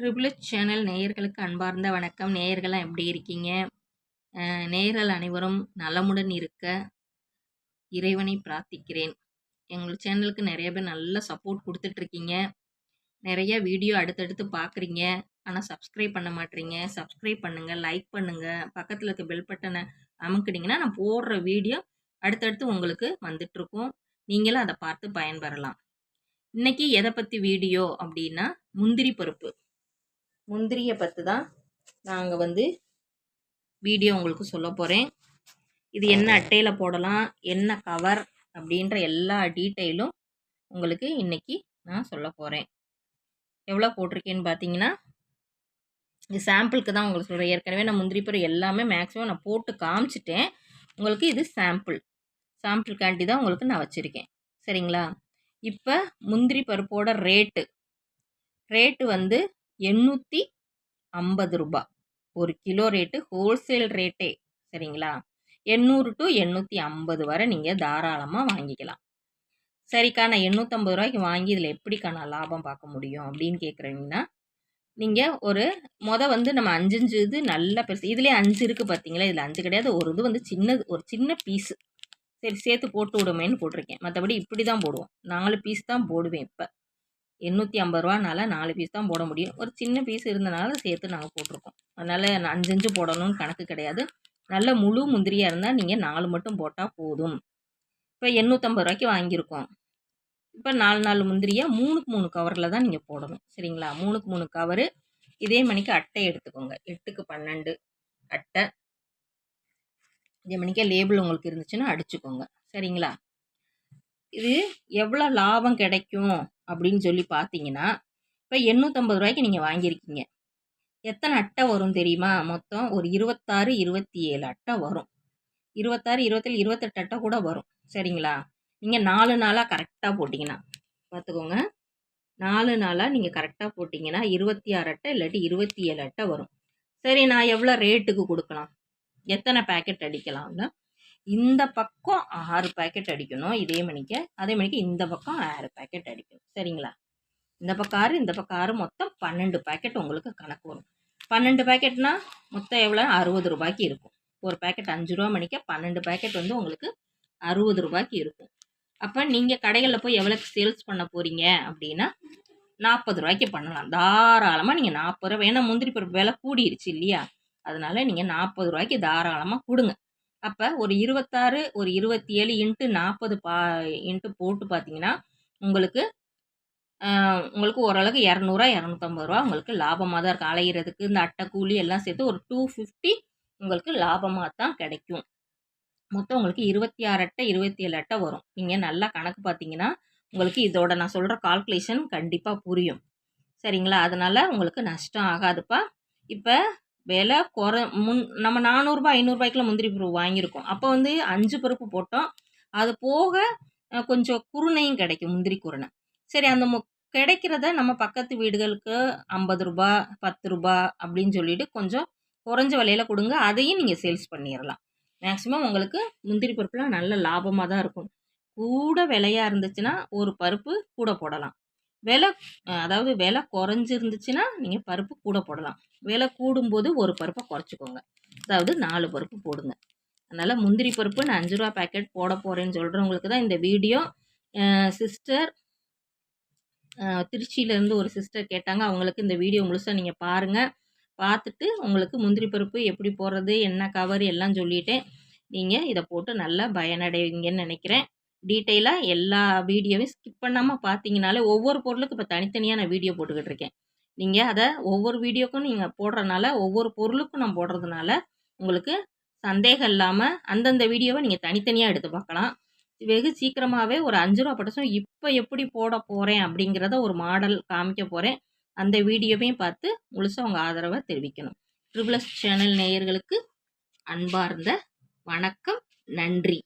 Triple channel நேயர்களுக்கு அன்பார்ந்த வணக்கம். நேயர்களாக எப்படி இருக்கீங்க? நேயர்கள் அனைவரும் நலமுடன் இருக்க இறைவனை பிரார்த்திக்கிறேன். எங்கள் சேனலுக்கு நிறைய பேர் நல்ல சப்போர்ட் கொடுத்துட்ருக்கீங்க. நிறைய வீடியோ அடுத்தடுத்து பார்க்குறீங்க ஆனால் சப்ஸ்கிரைப் பண்ண மாட்டீங்க சப்ஸ்கிரைப் பண்ணுங்கள் லைக் பண்ணுங்கள் பக்கத்தில் இருக்க பெல் பட்டனை அமுக்கிட்டிங்கன்னா நான் போடுற வீடியோ அடுத்தடுத்து உங்களுக்கு வந்துட்ருக்கோம். நீங்களும் அதை பார்த்து பயன்பெறலாம். இன்றைக்கி எதை பற்றி வீடியோ அப்படின்னா முந்திரி பருப்பு. முந்திரியை பற்றி தான் நாங்கள் வந்து வீடியோ உங்களுக்கு சொல்ல போகிறேன் இது என்ன அட்டையில் போடலாம் என்ன கவர் அப்படின்ற எல்லா டீட்டெயிலும் உங்களுக்கு இன்றைக்கி நான் சொல்ல போகிறேன் எவ்வளோ போட்டிருக்கேன்னு பார்த்தீங்கன்னா இது சாம்பிளுக்கு தான் உங்களுக்கு சொல்கிறேன் ஏற்கனவே நான் முந்திரி பருப்பு எல்லாமே மேக்ஸிமம் நான் போட்டு காமிச்சிட்டேன். உங்களுக்கு இது சாம்பிள் சாம்பிளுக்காண்டி தான் உங்களுக்கு நான் வச்சுருக்கேன். சரிங்களா? இப்போ முந்திரி பருப்போட ரேட்டு ரேட்டு வந்து எண்ணூற்றி ஐம்பது ரூபா. ஒரு கிலோ ரேட்டு ஹோல்சேல் ரேட்டே சரிங்களா? எண்ணூறு டு எண்ணூற்றி ஐம்பது வரை நீங்கள் தாராளமாக வாங்கிக்கலாம். சரிக்கா நான் எண்ணூற்றம்பது ரூபாய்க்கு வாங்கி இதில் எப்படிக்கா நான் லாபம் பார்க்க முடியும் அப்படின்னு கேட்குறீங்கன்னா நீங்கள் ஒரு மொதல் வந்து நம்ம அஞ்சஞ்சு இது நல்லா பெருசு இதுலேயே அஞ்சு இருக்குது பார்த்தீங்களா இதில் அஞ்சு கிடையாது ஒரு இது வந்து சின்னது ஒரு சின்ன பீஸு சரி சேர்த்து போட்டு விடுமேன்னு போட்டிருக்கேன். மற்றபடி இப்படி தான் போடுவோம். நாலு பீஸ் தான் போடுவேன் இப்போ. எண்ணூற்றி ஐம்பது ரூபானால நாலு பீஸ் தான் போட முடியும். ஒரு சின்ன பீஸ் இருந்தனால சேர்த்து நாங்கள் போட்டிருக்கோம். அதனால் அஞ்சு அஞ்சு போடணும்னு கணக்கு கிடையாது. நல்ல முழு முந்திரியாக இருந்தால் நீங்கள் நாலு மட்டும் போட்டால் போதும். இப்போ எண்ணூற்றம்பது ரூபாய்க்கு வாங்கியிருக்கோம். இப்போ நாலு நாலு முந்திரியாக மூணுக்கு மூணு கவரில் தான் நீங்கள் போடணும். சரிங்களா? மூணுக்கு மூணு கவரு இதே மணிக்கு அட்டை எடுத்துக்கோங்க. எட்டுக்கு பன்னெண்டு அட்டை. இதே மணிக்கே லேபிள் உங்களுக்கு இருந்துச்சுன்னா அடிச்சுக்கோங்க. சரிங்களா? இது எவ்வளோ லாபம் கிடைக்கும்? அப்படின்னு சொல்லி பார்த்தீங்கன்னா இப்போ எண்ணூற்றம்பது ரூபாய்க்கு நீங்கள் வாங்கியிருக்கீங்க. எத்தனை அட்டை வரும் தெரியுமா? மொத்தம் ஒரு இருபத்தாறு இருபத்தி ஏழு அட்டை வரும். இருபத்தாறு இருபத்தேழு இருபத்தெட்டு அட்டை கூட வரும். சரிங்களா? நீங்கள் நாலு நாளாக கரெக்டாக போட்டிங்கன்னா பார்த்துக்கோங்க. நாலு நாளாக நீங்கள் கரெக்டாக போட்டிங்கன்னா இருபத்தி ஆறு அட்டை இல்லாட்டி இருபத்தி ஏழு அட்டை வரும். சரி நான் எவ்வளோ ரேட்டுக்கு கொடுக்கலாம்? எத்தனை பேக்கெட் அடிக்கலாம்னா? இந்த பக்கம் ஆறு பேக்கெட் அடிக்கணும் இதே மணிக்கு. அதே மணிக்கு இந்த பக்கம் ஆறு பேக்கெட் அடிக்கணும். சரிங்களா? இந்த பக்கம் ஆறு இந்த பக்கம் ஆறு மொத்தம் பன்னெண்டு பேக்கெட் உங்களுக்கு கணக்கு வரும். பன்னெண்டு பேக்கெட்னா மொத்தம் எவ்வளோ அறுபது ரூபாய்க்கு இருக்கும். ஒரு பேக்கெட் அஞ்சு ரூபா மணிக்க பன்னெண்டு பேக்கெட் வந்து உங்களுக்கு அறுபது ரூபாய்க்கு இருக்கும். அப்போ நீங்கள் கடைகளில் போய் எவ்வளோக்கு சேல்ஸ் பண்ண போகிறீங்க அப்படின்னா நாற்பது ரூபாய்க்கு பண்ணலாம். தாராளமாக நீங்கள் நாற்பது ரூபா ஏன்னா முந்திரி பருப்பு விலை கூடிருச்சு இல்லையா? அதனால் நீங்கள் நாற்பது ரூபாய்க்கு தாராளமாக கொடுங்க. அப்போ ஒரு இருபத்தாறு ஒரு இருபத்தி ஏழு இன்ட்டு நாற்பது பா இன்ட்டு போட்டு பார்த்தீங்கன்னா உங்களுக்கு உங்களுக்கு ஓரளவுக்கு இரநூறுவா இரநூத்தம்பது ரூபா உங்களுக்கு லாபமாக தான் இருக்கும். அலையிறதுக்கு இந்த அட்டை கூலி எல்லாம் சேர்த்து ஒரு டூ ஃபிஃப்டி உங்களுக்கு லாபமாக தான் கிடைக்கும். மொத்தம் உங்களுக்கு இருபத்தி ஆறு அட்டை இருபத்தி ஏழு அட்டை வரும். நீங்கள் நல்லா கணக்கு பார்த்தீங்கன்னா உங்களுக்கு இதோட நான் சொல்கிற கால்குலேஷன் கண்டிப்பாக புரியும். சரிங்களா? அதனால் உங்களுக்கு நஷ்டம் ஆகாதுப்பா. இப்போ விலை குற முன் நம்ம நானூறுரூபா ஐநூறுரூபாய்க்குலாம் முந்திரி பருப்பு வாங்கியிருக்கோம். அப்போ வந்து அஞ்சு பருப்பு போட்டோம். அது போக கொஞ்சம் குருணையும் கிடைக்கும் முந்திரி குருணை. சரி அந்த மு கிடைக்கிறத நம்ம பக்கத்து வீடுகளுக்கு ஐம்பது ரூபா பத்து ரூபா அப்படின்னு சொல்லிட்டு கொஞ்சம் குறைஞ்ச விலையில் கொடுங்க. அதையும் நீங்கள் சேல்ஸ் பண்ணிடலாம் மேக்ஸிமம் உங்களுக்கு முந்திரி பருப்புலாம் நல்ல லாபமாக தான் இருக்கும். கூட விலையாக இருந்துச்சுன்னா ஒரு பருப்பு கூட போடலாம். விலை அதாவது விலை குறைஞ்சிருந்துச்சுன்னா நீங்கள் பருப்பு கூட போடலாம். விலை கூடும்போது ஒரு பருப்பை குறைச்சிக்கோங்க. அதாவது நாலு பருப்பு போடுங்க. அதனால் முந்திரி பருப்பு நான் அஞ்சு ரூபா பேக்கெட் போட போகிறேன்னு சொல்கிறவங்களுக்கு தான் இந்த வீடியோ. சிஸ்டர் திருச்சியிலேருந்து ஒரு சிஸ்டர் கேட்டாங்க. அவங்களுக்கு இந்த வீடியோ முழுசாக நீங்கள் பாருங்கள் பார்த்துட்டு உங்களுக்கு முந்திரி பருப்பு எப்படி போடுறது என்ன கவர் எல்லாம் சொல்லிட்டேன். நீங்கள் இதை போட்டு நல்லா பயனடைவீங்கன்னு நினைக்கிறேன். டீட்டெயிலாக எல்லா வீடியோவையும் ஸ்கிப் பண்ணாமல் பார்த்தீங்கனாலே ஒவ்வொரு பொருளுக்கு இப்போ தனித்தனியாக நான் வீடியோ போட்டுக்கிட்டு இருக்கேன். நீங்கள் அதை ஒவ்வொரு வீடியோக்கும் நீங்கள் போடுறதுனால ஒவ்வொரு பொருளுக்கும் நான் போடுறதுனால உங்களுக்கு சந்தேகம் இல்லாமல் அந்தந்த வீடியோவை நீங்கள் தனித்தனியாக எடுத்து பார்க்கலாம் வெகு சீக்கிரமாகவே ஒரு அஞ்சு ரூபா பட்டசும் இப்போ எப்படி போட போகிறேன் அப்படிங்கிறத ஒரு மாடல் காமிக்க போகிறேன் அந்த வீடியோவையும் பார்த்து முழுசாக உங்கள் ஆதரவை தெரிவிக்கணும். ட்ரிபிளஸ் சேனல் நேயர்களுக்கு அன்பார்ந்த வணக்கம். நன்றி.